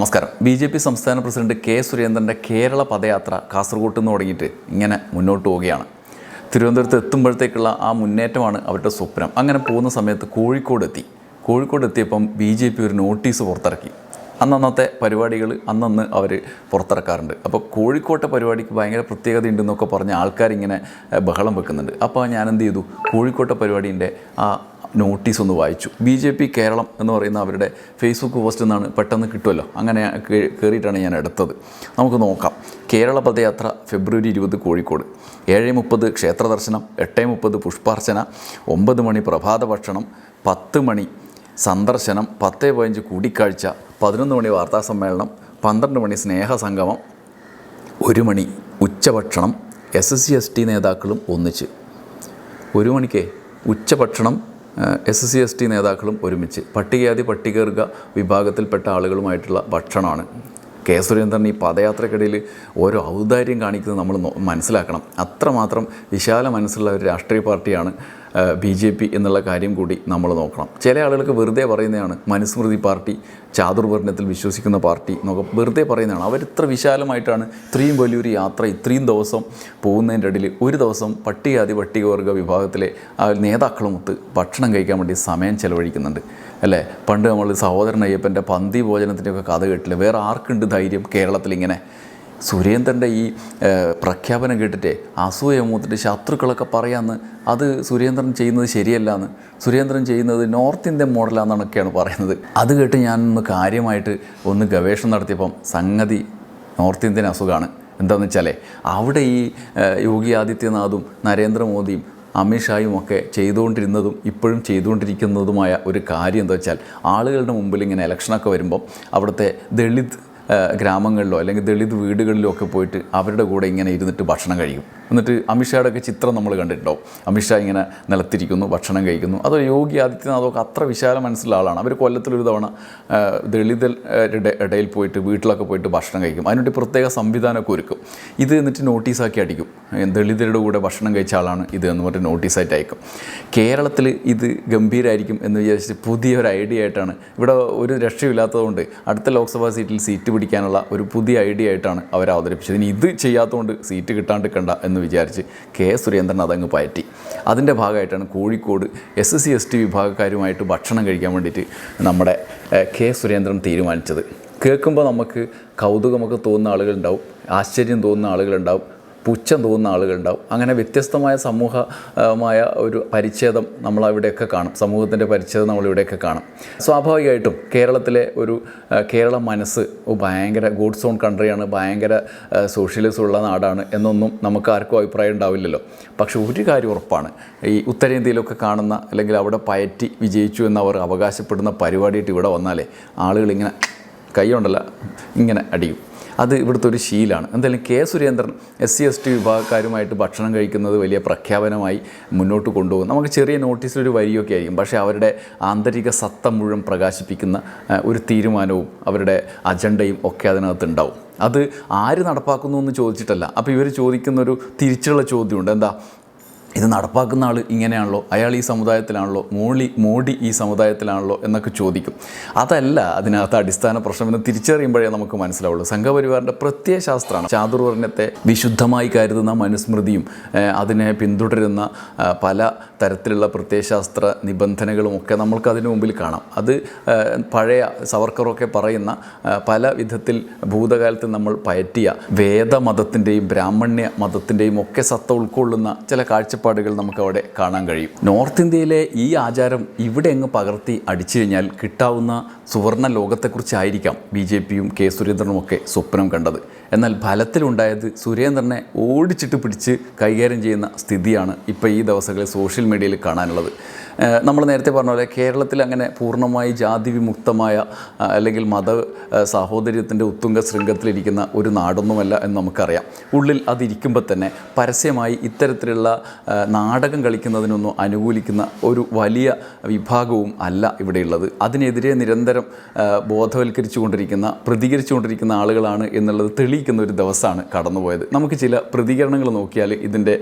നമസ്കാരം. B J P സംസ്ഥാന president K സുരേന്ദ്രന്റെ കേരള പദയാത്ര കാസർഗോട്ട് നിന്ന് തുടങ്ങിയിട്ട് ഇങ്ങനെ മുന്നോട്ട് പോവുകയാണ്. തിരുവനന്തപുരത്ത് എത്തുമ്പോഴത്തേക്കുള്ള ആ മുന്നേറ്റമാണ് അവരുടെ സ്വപ്നം. അങ്ങനെ പോകുന്ന സമയത്ത് കോഴിക്കോട് എത്തി. കോഴിക്കോട് എത്തിയപ്പം ബി ജെ പി ഒരു നോട്ടീസ് പുറത്തിറക്കി. അന്നന്നത്തെ പരിപാടികൾ അന്നന്ന് അവർ പുറത്തിറക്കാറുണ്ട്. അപ്പോൾ കോഴിക്കോട്ടെ പരിപാടിക്ക് ഭയങ്കര പ്രത്യേകത ഉണ്ടെന്നൊക്കെ പറഞ്ഞ് ആൾക്കാരിങ്ങനെ ബഹളം വെക്കുന്നുണ്ട്. അപ്പോൾ ഞാൻ എന്ത് ചെയ്തു? കോഴിക്കോട്ടെ പരിപാടീന്റെ ആ നോട്ടീസ് ഒന്ന് വായിച്ചു. ബി ജെ പി കേരളം എന്ന് പറയുന്ന അവരുടെ ഫേസ്ബുക്ക് പോസ്റ്റ് നിന്നാണ് പെട്ടെന്ന് കിട്ടുമല്ലോ. അങ്ങനെ കയറിയിട്ടാണ് ഞാൻ എടുത്തത്. നമുക്ക് നോക്കാം. കേരള പദയാത്ര ഫെബ്രുവരി ഇരുപത് കോഴിക്കോട്. ഏഴ് മുപ്പത് ക്ഷേത്ര ദർശനം എട്ട് മുപ്പത് പുഷ്പാർച്ചന ഒമ്പത് മണി പ്രഭാത ഭക്ഷണം പത്ത് മണി സന്ദർശനം പത്ത് പതിനഞ്ച് കൂടിക്കാഴ്ച പതിനൊന്ന് മണി വാർത്താ സമ്മേളനം പന്ത്രണ്ട് മണി സ്നേഹസംഗമം ഒരു മണി ഉച്ചഭക്ഷണം S S C S T നേതാക്കളും ഒന്നിച്ച്. ഒരു മണിക്ക് ഉച്ചഭക്ഷണം എസ് സി എസ് ടി നേതാക്കളും ഒരുമിച്ച് പട്ടികജാതി പട്ടികവർഗ വിഭാഗത്തിൽപ്പെട്ട ആളുകളുമായിട്ടുള്ള ഭക്ഷണമാണ്. കെ സുരേന്ദ്രൻ ഈ പദയാത്രക്കിടയിൽ ഓരോ ഔദാര്യം കാണിക്കുന്നത് നമ്മൾ മനസ്സിലാക്കണം. അത്രമാത്രം വിശാല മനസ്സുള്ള ഒരു രാഷ്ട്രീയ പാർട്ടിയാണ് ബി ജെ പി എന്നുള്ള കാര്യം കൂടി നമ്മൾ നോക്കണം. ചില ആളുകൾക്ക് വെറുതെ പറയുന്നതാണ് മനുസ്മൃതി പാർട്ടി ചാതുർവർണത്തിൽ വിശ്വസിക്കുന്ന പാർട്ടി എന്നൊക്കെ വെറുതെ പറയുന്നതാണ്. അവർ ഇത്ര വിശാലമായിട്ടാണ് ഇത്രയും വലിയൊരു യാത്ര ഇത്രയും ദിവസം പോകുന്നതിന്റെ ഇടയിൽ ഒരു ദിവസം പട്ടികജാതി പട്ടികവർഗ വിഭാഗത്തിലെ ആ നേതാക്കളുമൊത്ത് ഭക്ഷണം കഴിക്കാൻ വേണ്ടി സമയം ചെലവഴിക്കുന്നുണ്ട്. അല്ലേ? പണ്ട് നമ്മൾ സഹോദരൻ അയ്യപ്പന്റെ പന്തി ഭോജനത്തിന്റെയൊക്കെ കഥ കേട്ടില്ല? വേറെ ആർക്കുണ്ട് ധൈര്യം കേരളത്തിൽ ഇങ്ങനെ സുരേന്ദ്രന്റെ ഈ പ്രഖ്യാപനം കേട്ടിട്ടേ അസൂയ മൂത്തിട്ട് ശത്രുക്കളൊക്കെ പറയാമെന്ന് അത് സുരേന്ദ്രൻ ചെയ്യുന്നത് ശരിയല്ല എന്ന് സുരേന്ദ്രൻ ചെയ്യുന്നത് നോർത്ത് ഇന്ത്യൻ മോഡലാണെന്നൊക്കെയാണ് പറയുന്നത്. അത് കേട്ട് ഞാനൊന്ന് കാര്യമായിട്ട് ഒന്ന് ഗവേഷണം നടത്തിയപ്പം സംഗതി നോർത്ത് ഇന്ത്യൻ അസുഖമാണ് എന്താണെന്ന് വെച്ചാലേ അവിടെ ഈ യോഗി ആദിത്യനാഥും നരേന്ദ്രമോദിയും അമിത്ഷായും ഒക്കെ ചെയ്തുകൊണ്ടിരുന്നതും ഇപ്പോഴും ചെയ്തുകൊണ്ടിരിക്കുന്നതുമായ ഒരു കാര്യം എന്താ വെച്ചാൽ ആളുകളുടെ മുമ്പിൽ ഇങ്ങനെ ഇലക്ഷനൊക്കെ വരുമ്പം അവിടുത്തെ ദളിത് ഗ്രാമങ്ങളിലോ അല്ലെങ്കിൽ ദളിത് വീടുകളിലോ ഒക്കെ പോയിട്ട് അവരുടെ കൂടെ ഇങ്ങനെ ഇരുന്നിട്ട് ഭക്ഷണം കഴിക്കും. എന്നിട്ട് അമിത്ഷായുടെ ഒക്കെ ചിത്രം നമ്മൾ കണ്ടിട്ടുണ്ടാവും. അമിത്ഷാ ഇങ്ങനെ നിലത്തിരിക്കുന്നു ഭക്ഷണം കഴിക്കുന്നു. അത് യോഗി ആദിത്യനാഥൊക്കെ അത്ര വിശാല മനസ്സിലുള്ള ആളാണ്. അവർ കൊല്ലത്തിലൊരു തവണ ദളിതരുടെ ഇടയിൽ പോയിട്ട് വീട്ടിലൊക്കെ പോയിട്ട് ഭക്ഷണം കഴിക്കും. അതിനുവേണ്ടി പ്രത്യേക സംവിധാനമൊക്കെ ഒരുക്കും. ഇത് എന്നിട്ട് നോട്ടീസാക്കി അടിക്കും. ദളിതരുടെ കൂടെ ഭക്ഷണം കഴിച്ച ആളാണ് ഇത് എന്ന് പറഞ്ഞിട്ട് നോട്ടീസായിട്ട് അയക്കും. കേരളത്തിൽ ഇത് ഗംഭീരമായിരിക്കും എന്ന് വിചാരിച്ചിട്ട് പുതിയൊരു ഐഡിയ ആയിട്ടാണ്. ഇവിടെ ഒരു രക്ഷയില്ലാത്തതുകൊണ്ട് അടുത്ത ലോക്സഭാ സീറ്റിൽ സീറ്റ് പിടിക്കാനുള്ള ഒരു പുതിയ ഐഡിയ ആയിട്ടാണ് അവർ അവതരിപ്പിച്ചത്. ഇനി ഇത് ചെയ്യാത്തതുകൊണ്ട് സീറ്റ് കിട്ടാണ്ടിക്കണ്ട എന്ന് വിചാരിച്ച് കെ സുരേന്ദ്രൻ അതങ്ങ് പയറ്റി. അതിന്റെ ഭാഗമായിട്ടാണ് Kozhikode S S C S T വിഭാഗക്കാരുമായിട്ട് ഭക്ഷണം കഴിക്കാൻ വേണ്ടിയിട്ട് നമ്മുടെ കെ സുരേന്ദ്രൻ തീരുമാനിച്ചത്. കേൾക്കുമ്പോൾ നമുക്ക് കൗതുകമൊക്കെ തോന്നുന്ന ആളുകളുണ്ടാവും ആശ്ചര്യം തോന്നുന്ന ആളുകളുണ്ടാവും. പുച്ഛം തോന്നുന്ന ആളുകളുണ്ടാവും. അങ്ങനെ വ്യത്യസ്തമായ സമൂഹമായ ഒരു പരിച്ഛേദം നമ്മളവിടെയൊക്കെ കാണും. സമൂഹത്തിന്റെ പരിച്ഛേദം നമ്മളിവിടെയൊക്കെ കാണും. സ്വാഭാവികമായിട്ടും കേരളത്തിലെ ഒരു കേരള മനസ്സ് ഭയങ്കര ഗുഡ് സോൺ കൺട്രിയാണ് ഭയങ്കര സോഷ്യലിസം ഉള്ള നാടാണ് എന്നൊന്നും നമുക്ക് ആർക്കും അഭിപ്രായം ഉണ്ടാവില്ലല്ലോ. പക്ഷേ ഒരു കാര്യം ഉറപ്പാണ്. ഈ ഉത്തരേന്ത്യയിലൊക്കെ കാണുന്ന അല്ലെങ്കിൽ അവിടെ പയറ്റി വിജയിച്ചു എന്നവർ അവകാശപ്പെടുന്ന പരിപാടിയായിട്ട് ഇവിടെ വന്നാലേ ആളുകൾ ഇങ്ങനെ കൈയുണ്ടല്ല ഇങ്ങനെ അടിയും. അത് ഇവിടുത്തെ ഒരു ശീലമാണ് എന്തായാലും K Surendran S C S T വിഭാഗക്കാരുമായിട്ട് ഭക്ഷണം കഴിക്കുന്നത് വലിയ പ്രഖ്യാപനമായി മുന്നോട്ട് കൊണ്ടുപോകും. നമുക്ക് ചെറിയ നോട്ടീസിലൊരു വരിയൊക്കെ ആയിരിക്കും. പക്ഷേ അവരുടെ ആന്തരിക സത്ത മുഴുവൻ പ്രകാശിപ്പിക്കുന്ന ഒരു തീരുമാനവും അവരുടെ അജണ്ടയും ഒക്കെ അതിനകത്ത് ഉണ്ടാവും അത് ആര് നടപ്പാക്കുന്നു എന്ന് ചോദിച്ചിട്ടല്ല. അപ്പോൾ ഇവർ ചോദിക്കുന്നൊരു തിരിച്ചുള്ള ചോദ്യമുണ്ട്. എന്താ? ഇത് നടപ്പാക്കുന്ന ആൾ ഇങ്ങനെയാണല്ലോ അയാൾ ഈ സമുദായത്തിലാണല്ലോ മോളി മോഡി ഈ സമുദായത്തിലാണല്ലോ എന്നൊക്കെ ചോദിക്കും. അതല്ല അതിനകത്ത് അടിസ്ഥാന പ്രശ്നം എന്ന് തിരിച്ചറിയുമ്പോഴേ നമുക്ക് മനസ്സിലാവുള്ളൂ. സംഘപരിവാറിന്റെ പ്രത്യയശാസ്ത്രമാണ് ചാതുർവർണത്തെ വിശുദ്ധമായി കരുതുന്ന മനുസ്മൃതിയും അതിനെ പിന്തുടരുന്ന പല തരത്തിലുള്ള പ്രത്യയശാസ്ത്ര നിബന്ധനകളും ഒക്കെ നമ്മൾക്ക് അതിനു മുമ്പിൽ കാണാം. അത് പഴയ സവർക്കറൊക്കെ പറയുന്ന പല വിധത്തിൽ ഭൂതകാലത്ത് നമ്മൾ പയറ്റിയ വേദമതത്തിന്റെയും ബ്രാഹ്മണ്യ മതത്തിന്റെയും ഒക്കെ സത്ത ഉൾക്കൊള്ളുന്ന ചില കാഴ്ചപ്പാടുകൾ നമുക്ക് അവിടെ കാണാൻ കഴിയും. നോർത്ത് ഇന്ത്യയിലെ ഈ ആചാരം ഇവിടെ അങ്ങ് പകർത്തി അടിച്ചു കഴിഞ്ഞാൽ കിട്ടാവുന്ന സുവർണ ലോകത്തെക്കുറിച്ചായിരിക്കാം ബി ജെ പിയും കെ സുരേന്ദ്രനും ഒക്കെ സ്വപ്നം കണ്ടത്. എന്നാൽ ഫലത്തിലുണ്ടായത് സുരേന്ദ്രനെ ഓടിച്ചിട്ട് പിടിച്ച് കൈകാര്യം ചെയ്യുന്ന സ്ഥിതിയാണ് ഇപ്പോൾ ഈ ദിവസങ്ങളിൽ സോഷ്യൽ മീഡിയയിൽ കാണാനുള്ളത്. നമ്മൾ നേരത്തെ പറഞ്ഞ പോലെ കേരളത്തിൽ അങ്ങനെ പൂർണമായി ജാതി വിമുക്തമായ അല്ലെങ്കിൽ മത സാഹോദര്യത്തിന്റെ ഉത്തുംഗ ശൃംഗത്തിലിരിക്കുന്ന ഒരു നാടൊന്നുമല്ല എന്ന് നമുക്കറിയാം. ഉള്ളിൽ അതിരിക്കുമ്പോൾ തന്നെ പരസ്യമായി ഇത്തരത്തിലുള്ള നാടകം കളിക്കുന്നതിനൊന്നും അനുകൂലിക്കുന്ന ഒരു വലിയ വിഭാഗവും അല്ല ഇവിടെയുള്ളത്. അതിനെതിരെ നിരന്തരം ബോധവൽക്കരിച്ചുകൊണ്ടിരിക്കുന്ന പ്രതികരിച്ചുകൊണ്ടിരിക്കുന്ന ആളുകളാണ് എന്നുള്ളത് തെളിയിക്കുന്ന ഒരു ദിവസമാണ് കടന്നുപോയത്. നമുക്ക് ചില പ്രതികരണങ്ങൾ നോക്കിയാൽ ഇതിന്റെ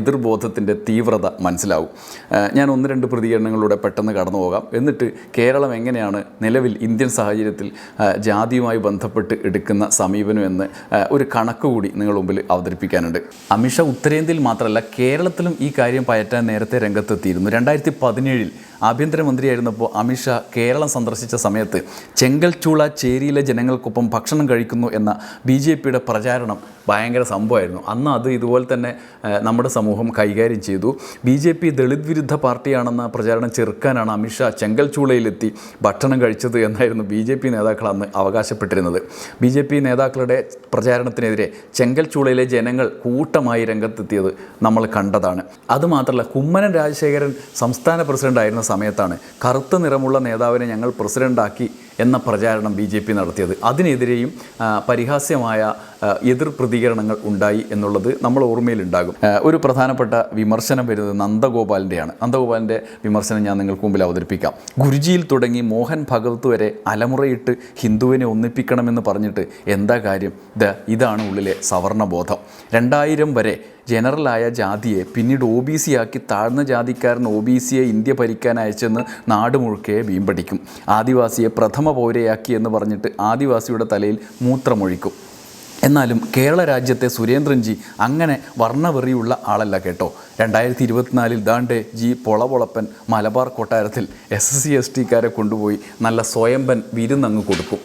എതിർബോധത്തിന്റെ തീവ്രത മനസ്സിലാവും. ഞാൻ ഒന്ന് രണ്ട് രണ്ട് പ്രതികരണങ്ങളിലൂടെ പെട്ടെന്ന് കടന്നു പോകാം. എന്നിട്ട് കേരളം എങ്ങനെയാണ് നിലവിൽ ഇന്ത്യൻ സാഹചര്യത്തിൽ ജാതിയുമായി ബന്ധപ്പെട്ട് എടുക്കുന്ന സമീപനം എന്ന് ഒരു കണക്ക് കൂടി നിങ്ങളുടെ മുമ്പിൽ അവതരിപ്പിക്കാനുണ്ട്. അമിഷ ഉത്തരേന്ത്യയിൽ മാത്രമല്ല കേരളത്തിലും ഈ കാര്യം പയറ്റാൻ നേരത്തെ രംഗത്തെത്തിയിരുന്നു. രണ്ടായിരത്തി പതിനേഴിൽ ആഭ്യന്തരമന്ത്രിയായിരുന്നപ്പോൾ അമിത്ഷാ കേരളം സന്ദർശിച്ച സമയത്ത് ചെങ്കൽച്ചൂള ചേരിയിലെ ജനങ്ങൾക്കൊപ്പം ഭക്ഷണം കഴിക്കുന്നു എന്ന ബി ജെ പിയുടെ പ്രചാരണം ഭയങ്കര സംഭവമായിരുന്നു. അന്ന് അത് ഇതുപോലെ തന്നെ നമ്മുടെ സമൂഹം കൈകാര്യം ചെയ്തു. ബി ജെ പി ദളിത് വിരുദ്ധ പാർട്ടിയാണെന്ന പ്രചാരണം ചെറുക്കാനാണ് അമിത്ഷാ ചെങ്കൽച്ചൂളയിലെത്തി ഭക്ഷണം കഴിച്ചത് എന്നായിരുന്നു ബി ജെ പി നേതാക്കൾ അന്ന് അവകാശപ്പെട്ടിരുന്നത്. ബി ജെ പി നേതാക്കളുടെ പ്രചാരണത്തിനെതിരെ ചെങ്കൽച്ചൂളയിലെ ജനങ്ങൾ കൂട്ടമായി രംഗത്തെത്തിയത് നമ്മൾ കണ്ടതാണ്. അതുമാത്രമല്ല കുമ്മനം രാജശേഖരൻ സംസ്ഥാന പ്രസിഡന്റ് ആയിരുന്ന സമയത്താണ്. കറുത്ത നിറമുള്ള നേതാവിനെ ഞങ്ങൾ പ്രസിഡന്റാക്കി എന്ന പ്രചാരണം ബി ജെ പി നടത്തിയത്. അതിനെതിരെയും പരിഹാസ്യമായ എതിർ പ്രതികരണങ്ങൾ ഉണ്ടായി എന്നുള്ളത് നമ്മൾ ഓർമ്മയിലുണ്ടാകും. ഒരു പ്രധാനപ്പെട്ട വിമർശനം വരുന്നത് നന്ദഗോപാലിന്റെയാണ്. നന്ദഗോപാലിന്റെ വിമർശനം ഞാൻ നിങ്ങൾക്ക് മുമ്പിൽ അവതരിപ്പിക്കാം. ഗുരുജിയിൽ തുടങ്ങി മോഹൻ ഭഗവത് വരെ അലമുറയിട്ട് ഹിന്ദുവിനെ ഒന്നിപ്പിക്കണമെന്ന് പറഞ്ഞിട്ട് എന്താ കാര്യം? ഇത് ഇതാണ് ഉള്ളിലെ സവർണബോധം. രണ്ടായിരം വരെ ജനറലായ ജാതിയെ പിന്നീട് ഒ ബി സി ആക്കി താഴ്ന്ന ജാതിക്കാരൻ ഒ ബി സിയെ ഇന്ത്യ ഭരിക്കാൻ അയച്ചെന്ന് നാട് മുഴുക്കെ വീമ്പടിക്കും. ആദിവാസിയെ പ്രഥമ പൗരയാക്കി എന്ന് പറഞ്ഞിട്ട് ആദിവാസിയുടെ തലയിൽ മൂത്രമൊഴിക്കും. എന്നാലും കേരള രാജ്യത്തെ സുരേന്ദ്രൻജി അങ്ങനെ വർണവെറിയുള്ള ആളല്ല കേട്ടോ. രണ്ടായിരത്തി ഇരുപത്തിനാലിൽ ദാണ്ടെ ജി പൊളപൊളപ്പൻ മലബാർ കൊട്ടാരത്തിൽ എസ് എസ് സി എസ് ടിക്കാരെ കൊണ്ടുപോയി നല്ല സ്വയംബൻ വിരുന്നങ്ങ് കൊടുക്കും.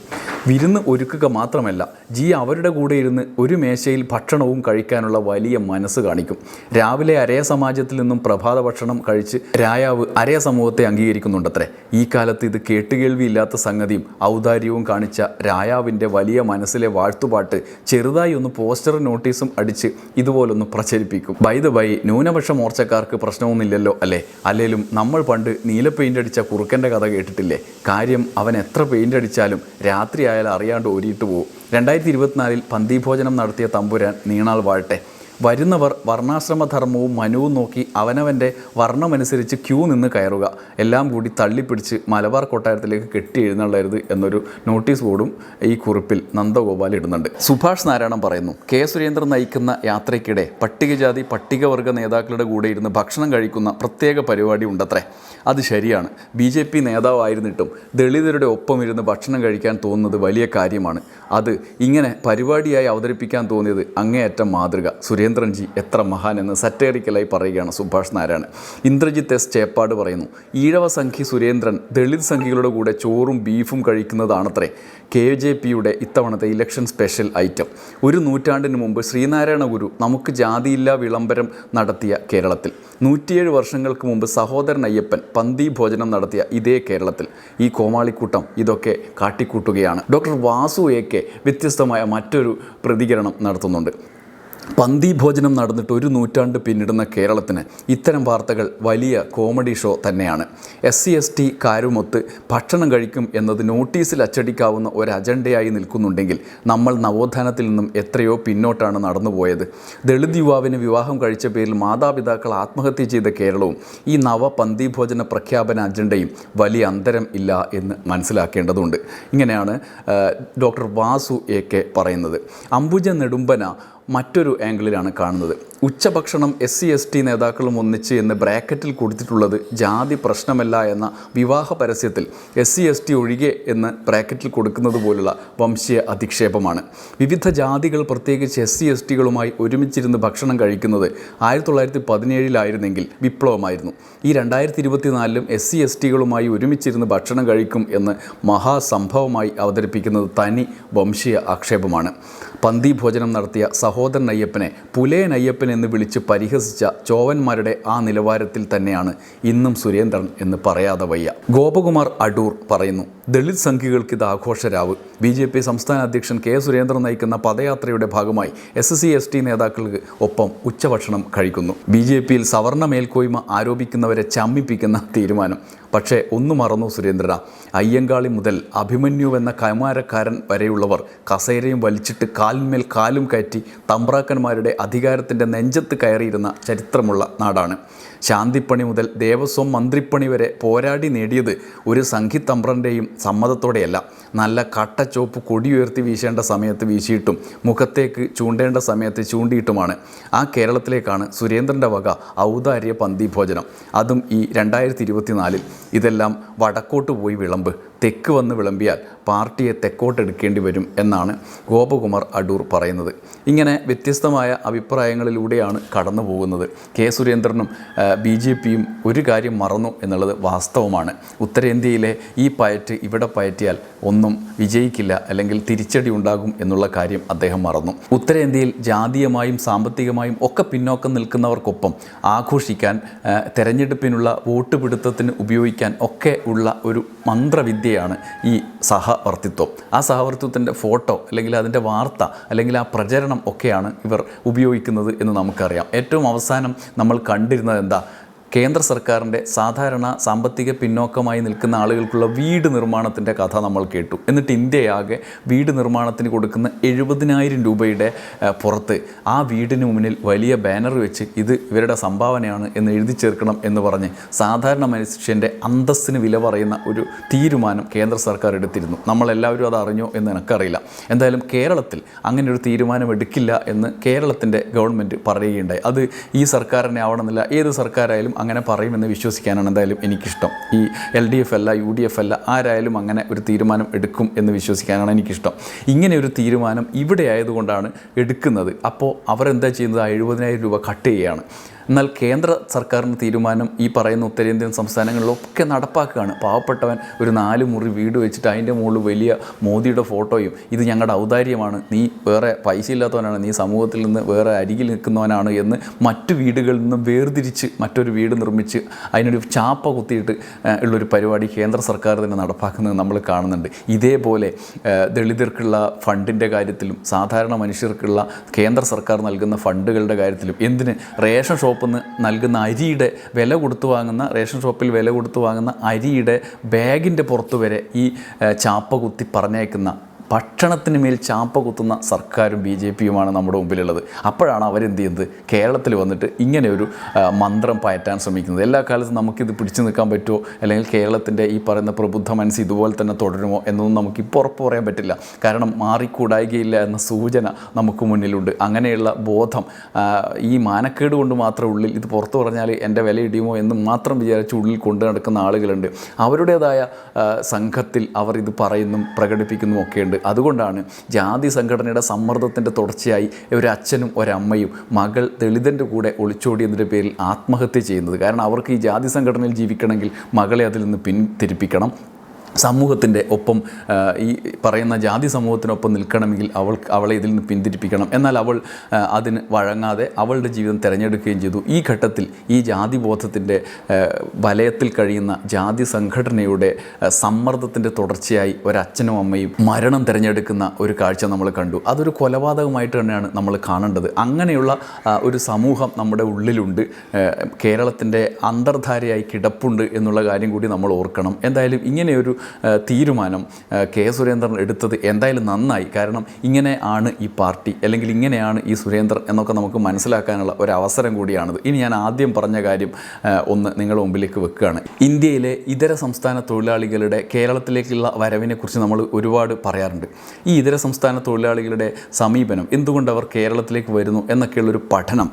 വിരുന്ന് ഒരുക്കുക മാത്രമല്ല ജി അവരുടെ കൂടെ ഇരുന്ന് ഒരു മേശയിൽ ഭക്ഷണവും കഴിക്കാനുള്ള വലിയ മനസ്സ് കാണിക്കും. രാവിലെ അരയ സമാജത്തിൽ നിന്നും പ്രഭാത ഭക്ഷണം കഴിച്ച് രായാവ് അരയ സമൂഹത്തെ അംഗീകരിക്കുന്നുണ്ടത്രേ. ഈ കാലത്ത് ഇത് കേട്ടുകേൾവിയില്ലാത്ത സംഗതിയും ഔദാര്യവും കാണിച്ച രായാവിന്റെ വലിയ മനസ്സിലെ വാഴ്ത്തുപാട്ട് ചെറുതായി ഒന്ന് പോസ്റ്റർ നോട്ടീസും അടിച്ച് ഇതുപോലൊന്ന് പ്രചരിപ്പിക്കും. ബൈ ദ ബൈ ന്യൂനപക്ഷ മോർച്ചക്കാർക്ക് പ്രശ്നമൊന്നുമില്ലല്ലോ അല്ലേ? അല്ലേലും നമ്മൾ പണ്ട് നീല പെയിന്റ് അടിച്ച കുറുക്കന്റെ കഥ കേട്ടിട്ടില്ലേ? കാര്യം അവൻ എത്ര പെയിന്റ് അടിച്ചാലും രാത്രി ആയാലും അറിയാണ്ട് ഓരിയിട്ട് പോകും രണ്ടായിരത്തി ഇരുപത്തിനാലിൽ പന്തിഭോജനം നടത്തിയ തമ്പുരാൻ നീണാൾ വാഴട്ടെ. വരുന്നവർ വർണാശ്രമധർമ്മവും മനുവും നോക്കി അവനവന്റെ വർണമനുസരിച്ച് ക്യൂ നിന്ന് കയറുക. എല്ലാം കൂടി തള്ളിപ്പിടിച്ച് മലബാർ കൊട്ടാരത്തിലേക്ക് കെട്ടി എഴുന്നള്ളരുത് എന്നൊരു നോട്ടീസ് ബോർഡും ഈ കുറിപ്പിൽ നന്ദഗോപാൽ ഇടുന്നുണ്ട്. സുഭാഷ് നാരായണൻ പറയുന്നു കെ. സുരേന്ദ്രൻ നയിക്കുന്ന യാത്രയ്ക്കിടെ പട്ടികജാതി പട്ടികവർഗ നേതാക്കളുടെ കൂടെ ഇരുന്ന് ഭക്ഷണം കഴിക്കുന്ന പ്രത്യേക പരിപാടി ഉണ്ടത്രേ. അത് ശരിയാണ്. ബി. ജെ. പി നേതാവായിരുന്നിട്ടും ദളിതരുടെ ഒപ്പം ഇരുന്ന് ഭക്ഷണം കഴിക്കാൻ തോന്നുന്നത് വലിയ കാര്യമാണ്. അത് ഇങ്ങനെ പരിപാടിയായി അവതരിപ്പിക്കാൻ തോന്നിയത് അങ്ങേയറ്റം മാതൃക. സുരേന്ദ്രൻജി എത്ര മഹാൻ എന്ന് സറ്റേറിക്കലായി പറയുകയാണ് സുഭാഷ് നാരായണൻ. ഇന്ദ്രജിത്ത് എസ്. ചേപ്പാട് പറയുന്നു ഈഴവ സംഖ്യ സുരേന്ദ്രൻ ദളിത് സംഖ്യകളുടെ കൂടെ ചോറും ബീഫും കഴിക്കുന്നതാണത്രേ. കെ. ജെ. പിയുടെ ഇത്തവണത്തെ ഇലക്ഷൻ സ്പെഷ്യൽ ഐറ്റം. ഒരു നൂറ്റാണ്ടിന് മുമ്പ് ശ്രീനാരായണ ഗുരു നമുക്ക് ജാതിയില്ലാ വിളംബരം നടത്തിയ കേരളത്തിൽ. നൂറ്റിയേഴ് വർഷങ്ങൾക്ക് മുമ്പ് സഹോദരൻ അയ്യപ്പൻ പന്തി ഭോജനം നടത്തിയ ഇതേ കേരളത്തിൽ. ഈ കോമാളിക്കൂട്ടം ഇതൊക്കെ കാട്ടിക്കൂട്ടുകയാണ്. ഡോക്ടർ വാസു എ കെ വ്യത്യസ്തമായ മറ്റൊരു പ്രതികരണം നടത്തുന്നുണ്ട്. പന്തി ഭോജനം നടന്നിട്ട് ഒരു നൂറ്റാണ്ട് പിന്നിടുന്ന കേരളത്തിന് ഇത്തരം വാർത്തകൾ വലിയ കോമഡി ഷോ തന്നെയാണ്. എസ് സി എസ് ടി കാരുമൊത്ത് ഭക്ഷണം കഴിക്കും എന്നത് നോട്ടീസിൽ അച്ചടിക്കാവുന്ന ഒരു അജണ്ടയായി നിൽക്കുന്നുണ്ടെങ്കിൽ നമ്മൾ നവോത്ഥാനത്തിൽ നിന്നും എത്രയോ പിന്നോട്ടാണ് നടന്നുപോയത്. ദളിത് യുവാവിന് വിവാഹം കഴിച്ച പേരിൽ മാതാപിതാക്കൾ ആത്മഹത്യ ചെയ്ത കേരളവും ഈ നവ പന്തി ഭോജന പ്രഖ്യാപന അജണ്ടയും വലിയ അന്തരം ഇല്ല എന്ന് മനസ്സിലാക്കേണ്ടതുണ്ട്. ഇങ്ങനെയാണ് ഡോക്ടർ വാസു എ കെ പറയുന്നത്. അംബുജ നെടുമ്പന മറ്റൊരു ആംഗിളിലാണ് കാണുന്നത്. ഉച്ചഭക്ഷണം എസ് സി എസ് ടി നേതാക്കളും ഒന്നിച്ച് എന്ന് ബ്രാക്കറ്റിൽ കൊടുത്തിട്ടുള്ളത് ജാതി പ്രശ്നമല്ല എന്ന വിവാഹ പരസ്യത്തിൽ എസ് സി എസ് ടി ഒഴികെ എന്ന് ബ്രാക്കറ്റിൽ കൊടുക്കുന്നത് പോലുള്ള വംശീയ അധിക്ഷേപമാണ്. വിവിധ ജാതികൾ പ്രത്യേകിച്ച് എസ് സി എസ് ടികളുമായി ഒരുമിച്ചിരുന്ന് ഭക്ഷണം കഴിക്കുന്നത് ആയിരത്തി തൊള്ളായിരത്തി പതിനേഴിലായിരുന്നെങ്കിൽ വിപ്ലവമായിരുന്നു. ഈ രണ്ടായിരത്തി ഇരുപത്തിനാലിലും എസ് സി എസ് ടികളുമായി ഒരുമിച്ചിരുന്ന് ഭക്ഷണം കഴിക്കും എന്ന് മഹാസംഭവമായി അവതരിപ്പിക്കുന്നത് തനി വംശീയ ആക്ഷേപമാണ്. പന്തി ഭോജനം നടത്തിയ സഹോദരൻ അയ്യപ്പനെ പുലയൻ അയ്യപ്പൻ എന്ന് വിളിച്ച് പരിഹസിച്ച ചോവന്മാരുടെ ആ നിലവാരത്തിൽ തന്നെയാണ് ഇന്നും സുരേന്ദ്രൻ എന്ന് പറയാതെ വയ്യ. ഗോപകുമാർ അടൂർ പറയുന്നു ദളിത് സംഘികൾക്ക് ഇത് ആഘോഷരാവ്. ബി ജെ പി സംസ്ഥാന അധ്യക്ഷൻ കെ സുരേന്ദ്രൻ നയിക്കുന്ന പദയാത്രയുടെ ഭാഗമായി എസ് സി എസ് ടി നേതാക്കൾക്ക് ഒപ്പം ഉച്ചഭക്ഷണം കഴിക്കുന്നു. ബി ജെ പിയിൽ സവർണ മേൽക്കോയ്മ ആരോപിക്കുന്നവരെ ചമ്മിപ്പിക്കുന്ന തീരുമാനം. പക്ഷേ ഒന്നും മറന്നു സുരേന്ദ്രന. അയ്യങ്കാളി മുതൽ അഭിമന്യു എന്ന കൈമാരക്കാരൻ വരെയുള്ളവർ കസേരയും വലിച്ചിട്ട് കാലിന്മേൽ കാലും കയറ്റി തമ്പ്രാക്കന്മാരുടെ അധികാരത്തിന്റെ നെഞ്ചത്ത് കയറിയിരുന്ന ചരിത്രമുള്ള നാടാണ്. ശാന്തിപ്പണി മുതൽ ദേവസ്വം മന്ത്രിപ്പണി വരെ പോരാടി നേടിയത് ഒരു സംഘിത്തമ്പ്രന്റെയും സമ്മതത്തോടെയല്ല. നല്ല കട്ട കട്ടച്ചോപ്പ് കൊടിയുയർത്തി വീശേണ്ട സമയത്ത് വീശിയിട്ടും മുഖത്തേക്ക് ചൂണ്ടേണ്ട സമയത്ത് ചൂണ്ടിയിട്ടുമാണ്. ആ കേരളത്തിലേക്കാണ് സുരേന്ദ്രന്റെ വക ഔദാര്യ പന്തി ഭോജനം. അതും ഈ രണ്ടായിരത്തി ഇരുപത്തിനാലിൽ. ഇതെല്ലാം വടക്കോട്ട് പോയി വിളമ്പ്. തെക്ക് വന്ന് വിളമ്പിയാൽ പാർട്ടിയെ തെക്കോട്ടെടുക്കേണ്ടി വരും എന്നാണ് ഗോപകുമാർ അടൂർ പറയുന്നത്. ഇങ്ങനെ വ്യത്യസ്തമായ അഭിപ്രായങ്ങളിലൂടെയാണ് കടന്നു പോകുന്നത്. കെ സുരേന്ദ്രനും ബി ജെ പിയും ഒരു കാര്യം മറന്നു എന്നുള്ളത് വാസ്തവമാണ്. ഉത്തരേന്ത്യയിലെ ഈ പയറ്റ് ഇവിടെ പയറ്റിയാൽ ഒന്നും വിജയിക്കില്ല അല്ലെങ്കിൽ തിരിച്ചടി ഉണ്ടാകും എന്നുള്ള കാര്യം അദ്ദേഹം മറന്നു. ഉത്തരേന്ത്യയിൽ ജാതീയമായും സാമ്പത്തികമായും ഒക്കെ പിന്നോക്കം നിൽക്കുന്നവർക്കൊപ്പം ആഘോഷിക്കാൻ തെരഞ്ഞെടുപ്പിനുള്ള വോട്ട് പിടുത്തത്തിന് ഉപയോഗിക്കാൻ ഒക്കെ ഉള്ള ഒരു മന്ത്രവിദ്യയാണ് ഈ സഹവർത്തിത്വം. ആ സഹവർത്തിത്വത്തിന്റെ ഫോട്ടോ അല്ലെങ്കിൽ അതിന്റെ വാർത്ത അല്ലെങ്കിൽ ആ പ്രചരണം ഒക്കെയാണ് ഇവർ ഉപയോഗിക്കുന്നത് എന്ന് നമുക്കറിയാം. ഏറ്റവും അവസാനം നമ്മൾ കണ്ടിരുന്നത് എന്താ? കേന്ദ്ര സർക്കാരിന്റെ സാധാരണ സാമ്പത്തിക പിന്നോക്കമായി നിൽക്കുന്ന ആളുകൾക്കുള്ള വീട് നിർമ്മാണത്തിന്റെ കഥ നമ്മൾ കേട്ടു. എന്നിട്ട് ഇന്ത്യയാകെ വീട് നിർമ്മാണത്തിന് കൊടുക്കുന്ന എഴുപതിനായിരം രൂപയുടെ പുറത്ത് ആ വീടിന് മുന്നിൽ വലിയ ബാനർ വെച്ച് ഇത് ഇവരുടെ സംഭാവനയാണ് എന്ന് എഴുതി ചേർക്കണം എന്ന് പറഞ്ഞ് സാധാരണ മനുഷ്യന്റെ അന്തസ്സിന് വില പറയുന്ന ഒരു തീരുമാനം കേന്ദ്ര സർക്കാർ എടുത്തിരുന്നു. നമ്മളെല്ലാവരും അത് അറിഞ്ഞോ എന്ന് എനിക്കറിയില്ല. എന്തായാലും കേരളത്തിൽ അങ്ങനെ ഒരു തീരുമാനം എടുക്കില്ല എന്ന് കേരളത്തിന്റെ ഗവൺമെന്റ് പറയുകയുണ്ടായി. അത് ഈ സർക്കാരിനെ ആവണമെന്നില്ല. ഏത് സർക്കാരായാലും അങ്ങനെ പറയുമെന്ന് വിശ്വസിക്കാനാണ് എന്തായാലും എനിക്കിഷ്ടം. ഈ എൽ ഡി എഫ് അല്ല യു ഡി എഫ് അല്ല ആരായാലും അങ്ങനെ ഒരു തീരുമാനം എടുക്കും എന്ന് വിശ്വസിക്കാനാണ് എനിക്കിഷ്ടം. ഇങ്ങനെ ഒരു തീരുമാനം ഇവിടെ ആയതുകൊണ്ടാണ് എടുക്കുന്നത്. അപ്പോൾ അവരെന്താ ചെയ്യുന്നത്? ആ എഴുപതിനായിരം രൂപ കട്ട് ചെയ്യുകയാണ്. എന്നാൽ കേന്ദ്ര സർക്കാരിന്റെ തീരുമാനം ഈ പറയുന്ന ഉത്തരേന്ത്യൻ സംസ്ഥാനങ്ങളിലൊക്കെ നടപ്പാക്കുകയാണ്. പാവപ്പെട്ടവൻ ഒരു നാല് മുറി വീട് വെച്ചിട്ട് അതിന്റെ മുകളിൽ വലിയ മോദിയുടെ ഫോട്ടോയും ഇത് ഞങ്ങളുടെ ഔദാര്യമാണ്. നീ വേറെ പൈസ ഇല്ലാത്തവനാണ്. നീ സമൂഹത്തിൽ നിന്ന് വേറെ അരികിൽ നിൽക്കുന്നവനാണ് എന്ന് മറ്റു വീടുകളിൽ നിന്ന് വേർതിരിച്ച് മറ്റൊരു വീട് നിർമ്മിച്ച് അതിനൊരു ചാപ്പ കുത്തിയിട്ട് ഉള്ളൊരു പരിപാടി കേന്ദ്ര സർക്കാർ തന്നെ നടപ്പാക്കുന്നത് നമ്മൾ കാണുന്നുണ്ട്. ഇതേപോലെ ദളിതർക്കുള്ള ഫണ്ടിന്റെ കാര്യത്തിലും സാധാരണ മനുഷ്യർക്കുള്ള കേന്ദ്ര സർക്കാർ നൽകുന്ന ഫണ്ടുകളുടെ കാര്യത്തിലും എന്തിന് റേഷൻ ഷോപ്പിൽ നിന്ന് നൽകുന്ന അരിയുടെ വില കൊടുത്തു വാങ്ങുന്ന റേഷൻ ഷോപ്പിൽ വില കൊടുത്തു വാങ്ങുന്ന അരിയുടെ ബാഗിന്റെ പുറത്ത് വരെ ഈ ചാപ്പ കുത്തി പറഞ്ഞേക്കുന്ന ഭക്ഷണത്തിന് മേൽ ചാപ്പ കുത്തുന്ന സർക്കാരും ബി ജെ പിയുമാണ് നമ്മുടെ മുമ്പിലുള്ളത്. അപ്പോഴാണ് അവരെന്ത് ചെയ്യുന്നത് കേരളത്തിൽ വന്നിട്ട് ഇങ്ങനെ ഒരു മന്ത്രം പയറ്റാൻ ശ്രമിക്കുന്നത്. എല്ലാ കാലത്തും നമുക്കിത് പിടിച്ചു നിൽക്കാൻ പറ്റുമോ? അല്ലെങ്കിൽ കേരളത്തിന്റെ ഈ പറയുന്ന പ്രബുദ്ധ മനസ്സ് ഇതുപോലെ തന്നെ തുടരുമോ എന്നൊന്നും നമുക്ക് ഇപ്പോൾ ഉറപ്പ് പറയാൻ പറ്റില്ല. കാരണം മാറിക്കൂടായികയില്ല എന്ന സൂചന നമുക്ക് മുന്നിലുണ്ട്. അങ്ങനെയുള്ള ബോധം ഈ മാനക്കേട് കൊണ്ട് മാത്രം ഉള്ളിൽ ഇത് പുറത്തു പറഞ്ഞാൽ എന്റെ വില ഇടിയുമോ എന്ന് മാത്രം വിചാരിച്ച് ഉള്ളിൽ കൊണ്ടു നടക്കുന്ന ആളുകളുണ്ട്. അവരുടേതായ സംഘത്തിൽ അവർ ഇത് പറയുന്നു പ്രകടിപ്പിക്കുന്നു ഒക്കെയുണ്ട്. അതുകൊണ്ടാണ് ജാതി സംഘടനയുടെ സമ്മർദ്ദത്തിന്റെ തുടർച്ചയായി ഒരച്ഛനും ഒരമ്മയും മകൾ ദളിതന്റെ കൂടെ ഒളിച്ചോടിയതിന്റെ പേരിൽ ആത്മഹത്യ ചെയ്യുന്നത്. കാരണം അവർക്ക് ഈ ജാതി സംഘടനയിൽ ജീവിക്കണമെങ്കിൽ മകളെ അതിൽ നിന്ന് പിന്തിരിപ്പിക്കണം സമൂഹത്തിന്റെ ഒപ്പം ഈ പറയുന്ന ജാതി സമൂഹത്തിനൊപ്പം നിൽക്കണമെങ്കിൽ അവൾ അവളെ ഇതിൽ നിന്ന് പിന്തിരിപ്പിക്കണം. എന്നാൽ അവൾ അതിന് വഴങ്ങാതെ അവളുടെ ജീവിതം തിരഞ്ഞെടുക്കുകയും ചെയ്തു. ഈ ഘട്ടത്തിൽ ഈ ജാതി ബോധത്തിന്റെ വലയത്തിൽ കഴിയുന്ന ജാതി സംഘടനയുടെ സമ്മർദ്ദത്തിന്റെ തുടർച്ചയായി ഒരച്ഛനും അമ്മയും മരണം തിരഞ്ഞെടുക്കുന്ന ഒരു കാഴ്ച നമ്മൾ കണ്ടു. അതൊരു കൊലപാതകമായിട്ട് തന്നെയാണ് നമ്മൾ കാണേണ്ടത്. അങ്ങനെയുള്ള ഒരു സമൂഹം നമ്മുടെ ഉള്ളിലുണ്ട്. കേരളത്തിന്റെ അന്തർധാരയായി കിടപ്പുണ്ട് എന്നുള്ള കാര്യം കൂടി നമ്മൾ ഓർക്കണം. എന്തായാലും ഇങ്ങനെയൊരു തീരുമാനം കെ സുരേന്ദ്രൻ എടുത്തത് എന്തായാലും നന്നായി. കാരണം ഇങ്ങനെ ആണ് ഈ പാർട്ടി അല്ലെങ്കിൽ ഇങ്ങനെയാണ് ഈ സുരേന്ദ്രൻ എന്നൊക്കെ നമുക്ക് മനസ്സിലാക്കാനുള്ള ഒരു അവസരം കൂടിയാണിത്. ഇനി ഞാൻ ആദ്യം പറഞ്ഞ കാര്യം ഒന്ന് നിങ്ങളുടെ മുമ്പിലേക്ക് വെക്കുകയാണ്. ഇന്ത്യയിലെ ഇതര സംസ്ഥാന തൊഴിലാളികളുടെ കേരളത്തിലേക്കുള്ള വരവിനെക്കുറിച്ച് നമ്മൾ ഒരുപാട് പറയാറുണ്ട്. ഈ ഇതര സംസ്ഥാന തൊഴിലാളികളുടെ സമീപനം എന്തുകൊണ്ട് അവർ കേരളത്തിലേക്ക് വരുന്നു എന്നൊക്കെയുള്ളൊരു പഠനം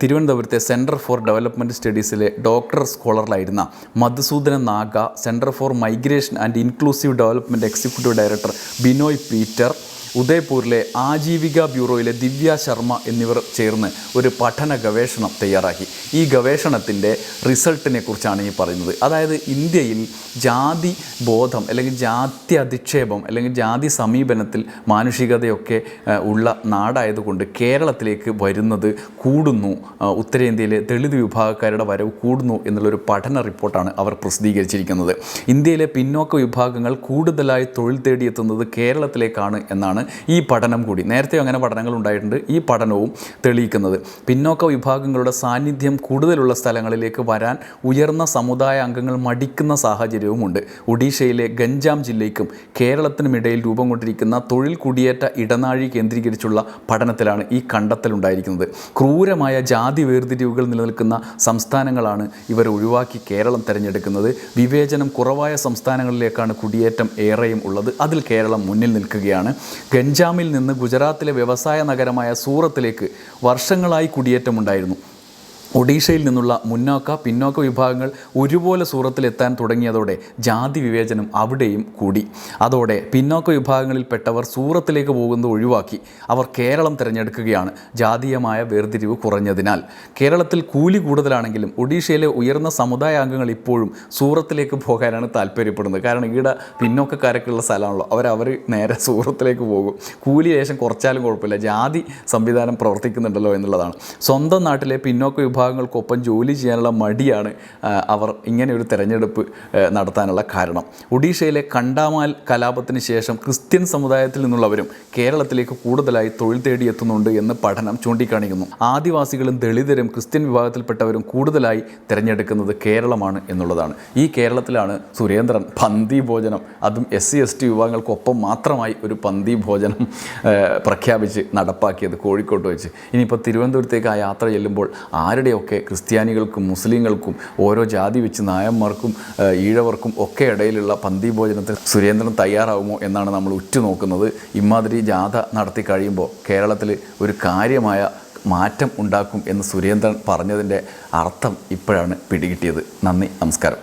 തിരുവനന്തപുരത്തെ സെന്റർ ഫോർ ഡെവലപ്മെന്റ് സ്റ്റഡീസിലെ doctor സ്കോളറിലായിരുന്ന Madhusudana Naga centre for migration and inclusive development executive director Binoy Peter ഉദയ്പൂരിലെ ആജീവിക ബ്യൂറോയിലെ ദിവ്യ ശർമ്മ എന്നിവർ ചേർന്ന് ഒരു പഠന ഗവേഷണം തയ്യാറാക്കി. ഈ ഗവേഷണത്തിന്റെ റിസൾട്ടിനെ കുറിച്ചാണ് ഈ പറയുന്നത്. അതായത് ഇന്ത്യയിൽ ജാതി ബോധം അല്ലെങ്കിൽ ജാതി അധിക്ഷേപം അല്ലെങ്കിൽ ജാതി സമീപനത്തിൽ മാനുഷികതയൊക്കെ ഉള്ള നാടായതുകൊണ്ട് കേരളത്തിലേക്ക് വരുന്നത് കൂടുന്നു. ഉത്തരേന്ത്യയിലെ ദളിത് വിഭാഗക്കാരുടെ വരവ് കൂടുന്നു എന്നുള്ളൊരു പഠന റിപ്പോർട്ടാണ് അവർ പ്രസിദ്ധീകരിച്ചിരിക്കുന്നത്. ഇന്ത്യയിലെ പിന്നോക്ക വിഭാഗങ്ങൾ കൂടുതലായി തൊഴിൽ തേടിയെത്തുന്നത് കേരളത്തിലേക്കാണ് എന്നാണ് എന്നാണ് ഈ പഠനം കൂടി. നേരത്തെ അങ്ങനെ പഠനങ്ങൾ ഉണ്ടായിട്ടുണ്ട്. ഈ പഠനവും തെളിയിക്കുന്നത്. പിന്നോക്ക വിഭാഗങ്ങളുടെ സാന്നിധ്യം കൂടുതലുള്ള സ്ഥലങ്ങളിലേക്ക് വരാൻ ഉയർന്ന സമുദായ അംഗങ്ങൾ മടിക്കുന്ന സാഹചര്യവുമുണ്ട്. ഒഡീഷയിലെ ഗഞ്ചാം ജില്ലയ്ക്കും കേരളത്തിനുമിടയിൽ രൂപം കൊണ്ടിരിക്കുന്ന തൊഴിൽ കുടിയേറ്റ ഇടനാഴി കേന്ദ്രീകരിച്ചുള്ള പഠനത്തിലാണ് ഈ കണ്ടെത്തലുണ്ടായിരിക്കുന്നത് ക്രൂരമായ ജാതി വേർതിരിവുകൾ നിലനിൽക്കുന്ന സംസ്ഥാനങ്ങളാണ് ഇവർ ഒഴിവാക്കി കേരളം തിരഞ്ഞെടുക്കുന്നത്. വിവേചനം കുറവായ സംസ്ഥാനങ്ങളിലേക്കാണ് കുടിയേറ്റം ഏറെയും ഉള്ളത്. അതിൽ കേരളം മുന്നിൽ നിൽക്കുകയാണ്. ഗഞ്ചാമിൽ നിന്ന് ഗുജറാത്തിലെ വ്യവസായ നഗരമായ സൂറത്തിലേക്ക് വർഷങ്ങളായി കുടിയേറ്റമുണ്ടായിരുന്നു. ഒഡീഷയിൽ നിന്നുള്ള മുന്നോക്ക പിന്നോക്ക വിഭാഗങ്ങൾ ഒരുപോലെ സൂറത്തിലെത്താൻ തുടങ്ങിയതോടെ ജാതി വിവേചനം അവിടെയും കൂടി. അതോടെ പിന്നോക്ക വിഭാഗങ്ങളിൽപ്പെട്ടവർ സൂറത്തിലേക്ക് പോകുന്നത് ഒഴിവാക്കി. അവർ കേരളം തിരഞ്ഞെടുക്കുകയാണ്. ജാതീയമായ വേർതിരിവ് കുറഞ്ഞതിനാൽ. കേരളത്തിൽ കൂലി കൂടുതലാണെങ്കിലും ഒഡീഷയിലെ ഉയർന്ന സമുദായ അംഗങ്ങൾ ഇപ്പോഴും സൂറത്തിലേക്ക് പോകാനാണ് താല്പര്യപ്പെടുന്നത്. കാരണം ഈടെ പിന്നോക്കക്കാരൊക്കെയുള്ള സ്ഥലമാണല്ലോ. അവരവർ നേരെ സൂറത്തിലേക്ക് പോകും. കൂലി ലേശം കുറച്ചാലും കുഴപ്പമില്ല. ജാതി സംവിധാനം പ്രവർത്തിക്കുന്നുണ്ടല്ലോ എന്നുള്ളതാണ്. സ്വന്തം നാട്ടിലെ പിന്നോക്ക വിഭാഗങ്ങൾക്കൊപ്പം ജോലി ചെയ്യാനുള്ള മടിയാണ് അവർ ഇങ്ങനെ ഒരു തെരഞ്ഞെടുപ്പ് നടത്താനുള്ള കാരണം. ഒഡീഷയിലെ കണ്ടാമാൽ കലാപത്തിന് ശേഷം ക്രിസ്ത്യൻ സമുദായത്തിൽ നിന്നുള്ളവരും കേരളത്തിലേക്ക് കൂടുതലായി തൊഴിൽ തേടി എത്തുന്നുണ്ട് എന്ന് പഠനം ചൂണ്ടിക്കാണിക്കുന്നു. ആദിവാസികളും ദളിതരും ക്രിസ്ത്യൻ വിഭാഗത്തിൽപ്പെട്ടവരും കൂടുതലായി തിരഞ്ഞെടുക്കുന്നത് കേരളമാണ് എന്നുള്ളതാണ്. ഈ കേരളത്തിലാണ് സുരേന്ദ്രൻ പന്തി ഭോജനം അതും എസ് സി എസ് ടി വിഭാഗങ്ങൾക്കൊപ്പം മാത്രമായി ഒരു പന്തി ഭോജനം പ്രഖ്യാപിച്ച് നടപ്പാക്കിയത് കോഴിക്കോട്ട് വെച്ച്. ഇനിയിപ്പോൾ തിരുവനന്തപുരത്തേക്ക് ആ യാത്ര ചെല്ലുമ്പോൾ ആരുടെയൊക്കെ ക്രിസ്ത്യാനികൾക്കും മുസ്ലിങ്ങൾക്കും ഓരോ ജാതി വെച്ച് നായന്മാർക്കും ഈഴവർക്കും ഒക്കെ ഇടയിലുള്ള പന്തി ഭോജനത്തിന് സുരേന്ദ്രൻ തയ്യാറാവുമോ എന്നാണ് നമ്മൾ ഉറ്റുനോക്കുന്നത്. ഇമാതിരി ജാഥ നടത്തി കഴിയുമ്പോൾ കേരളത്തിൽ ഒരു കാര്യമായ മാറ്റം ഉണ്ടാക്കും എന്ന് സുരേന്ദ്രൻ പറഞ്ഞതിന്റെ അർത്ഥം ഇപ്പോഴാണ് പിടികിട്ടിയത്. നന്ദി നമസ്കാരം.